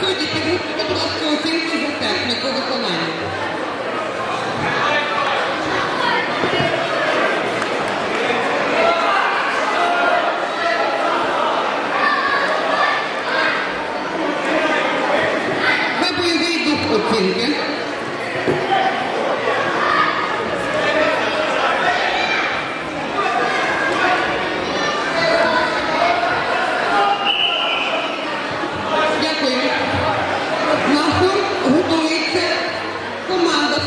Підготуйте, будь ласка, оцінки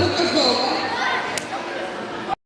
Спасибо.